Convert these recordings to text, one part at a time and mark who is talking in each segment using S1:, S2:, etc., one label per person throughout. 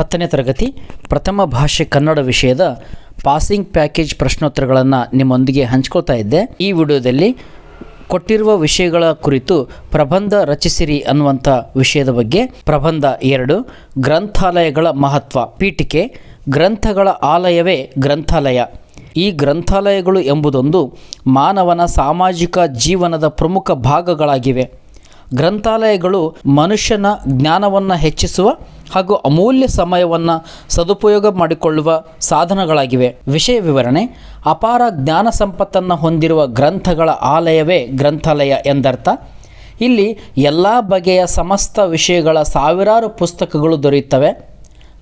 S1: ಹತ್ತನೇ ತರಗತಿ ಪ್ರಥಮ ಭಾಷೆ ಕನ್ನಡ ವಿಷಯದ ಪಾಸಿಂಗ್ ಪ್ಯಾಕೇಜ್ ಪ್ರಶ್ನೋತ್ತರಗಳನ್ನು ನಿಮ್ಮೊಂದಿಗೆ ಹಂಚ್ಕೊಳ್ತಾ ಇದ್ದೆ. ಈ ವಿಡಿಯೋದಲ್ಲಿ ಕೊಟ್ಟಿರುವ ವಿಷಯಗಳ ಕುರಿತು ಪ್ರಬಂಧ ರಚಿಸಿರಿ ಅನ್ನುವಂಥ ವಿಷಯದ ಬಗ್ಗೆ. ಪ್ರಬಂಧ ಎರಡು, ಗ್ರಂಥಾಲಯಗಳ ಮಹತ್ವ. ಪೀಠಿಕೆ, ಗ್ರಂಥಗಳ ಆಲಯವೇ ಗ್ರಂಥಾಲಯ. ಈ ಗ್ರಂಥಾಲಯಗಳು ಎಂಬುದೊಂದು ಮಾನವನ ಸಾಮಾಜಿಕ ಜೀವನದ ಪ್ರಮುಖ ಭಾಗಗಳಾಗಿವೆ. ಗ್ರಂಥಾಲಯಗಳು ಮನುಷ್ಯನ ಜ್ಞಾನವನ್ನು ಹೆಚ್ಚಿಸುವ ಹಾಗೂ ಅಮೂಲ್ಯ ಸಮಯವನ್ನು ಸದುಪಯೋಗ ಮಾಡಿಕೊಳ್ಳುವ ಸಾಧನಗಳಾಗಿವೆ. ವಿಷಯ ವಿವರಣೆ, ಅಪಾರ ಜ್ಞಾನ ಸಂಪತ್ತನ್ನು ಹೊಂದಿರುವ ಗ್ರಂಥಗಳ ಆಲಯವೇ ಗ್ರಂಥಾಲಯ ಎಂದರ್ಥ. ಇಲ್ಲಿ ಎಲ್ಲ ಬಗೆಯ ಸಮಸ್ತ ವಿಷಯಗಳ ಸಾವಿರಾರು ಪುಸ್ತಕಗಳು ದೊರೆಯುತ್ತವೆ.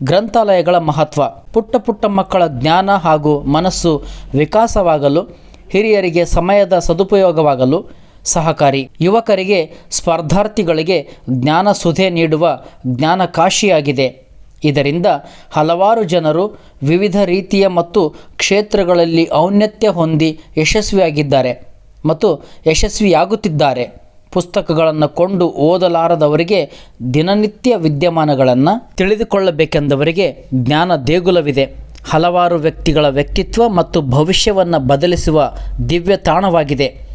S1: ಗ್ರಂಥಾಲಯಗಳ ಮಹತ್ವ, ಪುಟ್ಟ ಪುಟ್ಟ ಮಕ್ಕಳ ಜ್ಞಾನ ಹಾಗೂ ಮನಸ್ಸು ವಿಕಾಸವಾಗಲು, ಹಿರಿಯರಿಗೆ ಸಮಯದ ಸದುಪಯೋಗವಾಗಲು ಸಹಕಾರಿ. ಯುವಕರಿಗೆ, ಸ್ಪರ್ಧಾರ್ಥಿಗಳಿಗೆ ಜ್ಞಾನ ಸುಧೆ ನೀಡುವ ಜ್ಞಾನಕಾಶಿಯಾಗಿದೆ. ಇದರಿಂದ ಹಲವಾರು ಜನರು ವಿವಿಧ ರೀತಿಯ ಮತ್ತು ಕ್ಷೇತ್ರಗಳಲ್ಲಿ ಔನ್ನತ್ಯ ಹೊಂದಿ ಯಶಸ್ವಿಯಾಗಿದ್ದಾರೆ ಮತ್ತು ಯಶಸ್ವಿಯಾಗುತ್ತಿದ್ದಾರೆ. ಪುಸ್ತಕಗಳನ್ನು ಕೊಂಡು ಓದಲಾರದವರಿಗೆ ದಿನನಿತ್ಯ ವಿದ್ಯಮಾನಗಳನ್ನು ತಿಳಿದುಕೊಳ್ಳಬೇಕೆಂದವರಿಗೆ ಜ್ಞಾನ ದೇಗುಲವಿದೆ. ಹಲವಾರು ವ್ಯಕ್ತಿಗಳ ವ್ಯಕ್ತಿತ್ವ ಮತ್ತು ಭವಿಷ್ಯವನ್ನು ಬದಲಿಸುವ ದಿವ್ಯ ತಾಣವಾಗಿದೆ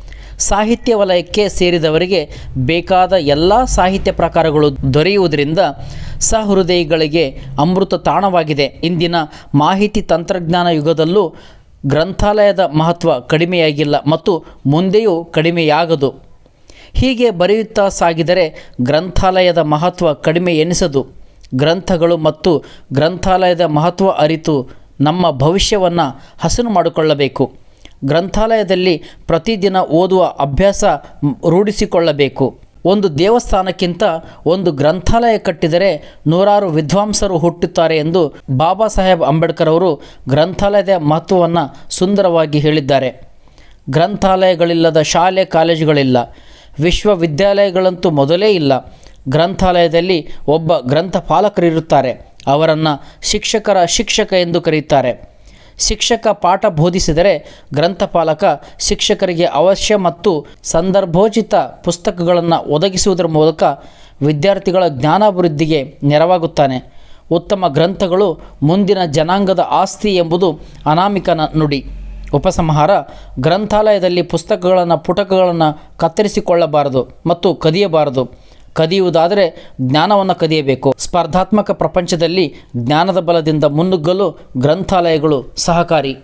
S1: ಸಾಹಿತ್ಯ ವಲಯಕ್ಕೆ ಸೇರಿದವರಿಗೆ ಬೇಕಾದ ಎಲ್ಲ ಸಾಹಿತ್ಯ ಪ್ರಕಾರಗಳು ದೊರೆಯುವುದರಿಂದ ಸಹೃದಯಿಗಳಿಗೆ ಅಮೃತ ತಾಣವಾಗಿದೆ. ಇಂದಿನ ಮಾಹಿತಿ ತಂತ್ರಜ್ಞಾನ ಯುಗದಲ್ಲೂ ಗ್ರಂಥಾಲಯದ ಮಹತ್ವ ಕಡಿಮೆಯಾಗಿಲ್ಲ ಮತ್ತು ಮುಂದೆಯೂ ಕಡಿಮೆಯಾಗದು. ಹೀಗೆ ಬರೆಯುತ್ತಾ ಸಾಗಿದರೆ ಗ್ರಂಥಾಲಯದ ಮಹತ್ವ ಕಡಿಮೆ ಎನಿಸದು. ಗ್ರಂಥಗಳು ಮತ್ತು ಗ್ರಂಥಾಲಯದ ಮಹತ್ವ ಅರಿತು ನಮ್ಮ ಭವಿಷ್ಯವನ್ನು ಹಸನು ಮಾಡಿಕೊಳ್ಳಬೇಕು. ಗ್ರಂಥಾಲಯದಲ್ಲಿ ಪ್ರತಿದಿನ ಓದುವ ಅಭ್ಯಾಸ ರೂಢಿಸಿಕೊಳ್ಳಬೇಕು. ಒಂದು ದೇವಸ್ಥಾನಕ್ಕಿಂತ ಒಂದು ಗ್ರಂಥಾಲಯ ಕಟ್ಟಿದರೆ ನೂರಾರು ವಿದ್ವಾಂಸರು ಹುಟ್ಟುತ್ತಾರೆ ಎಂದು ಬಾಬಾ ಸಾಹೇಬ್ ಅಂಬೇಡ್ಕರ್ ಅವರು ಗ್ರಂಥಾಲಯದ ಮಹತ್ವವನ್ನು ಸುಂದರವಾಗಿ ಹೇಳಿದ್ದಾರೆ. ಗ್ರಂಥಾಲಯಗಳಿಲ್ಲದ ಶಾಲೆ, ಕಾಲೇಜುಗಳಿಲ್ಲ. ವಿಶ್ವವಿದ್ಯಾಲಯಗಳಂತೂ ಮೊದಲೇ ಇಲ್ಲ. ಗ್ರಂಥಾಲಯದಲ್ಲಿ ಒಬ್ಬ ಗ್ರಂಥಪಾಲಕರಿರುತ್ತಾರೆ. ಅವರನ್ನು ಶಿಕ್ಷಕರ ಶಿಕ್ಷಕ ಎಂದು ಕರೆಯುತ್ತಾರೆ. ಶಿಕ್ಷಕ ಪಾಠ ಬೋಧಿಸಿದರೆ ಗ್ರಂಥಪಾಲಕ ಶಿಕ್ಷಕರಿಗೆ ಅವಶ್ಯ ಮತ್ತು ಸಂದರ್ಭೋಚಿತ ಪುಸ್ತಕಗಳನ್ನು ಒದಗಿಸುವುದರ ಮೂಲಕ ವಿದ್ಯಾರ್ಥಿಗಳ ಜ್ಞಾನಾಭಿವೃದ್ಧಿಗೆ ನೆರವಾಗುತ್ತಾನೆ. ಉತ್ತಮ ಗ್ರಂಥಗಳು ಮುಂದಿನ ಜನಾಂಗದ ಆಸ್ತಿ ಎಂಬುದು ಅನಾಮಿಕನ ನುಡಿ. ಉಪಸಂಹಾರ, ಗ್ರಂಥಾಲಯದಲ್ಲಿ ಪುಸ್ತಕಗಳನ್ನು ಪುಟಕಗಳನ್ನು ಕತ್ತರಿಸಿಕೊಳ್ಳಬಾರದು ಮತ್ತು ಕದಿಯಬಾರದು. ಕದಿಯುವುದಾದರೆ ಜ್ಞಾನವನ್ನು ಕದಿಯಬೇಕು. ಸ್ಪರ್ಧಾತ್ಮಕ ಪ್ರಪಂಚದಲ್ಲಿ ಜ್ಞಾನದ ಬಲದಿಂದ ಮುನ್ನುಗ್ಗಲು ಗ್ರಂಥಾಲಯಗಳು ಸಹಕಾರಿ.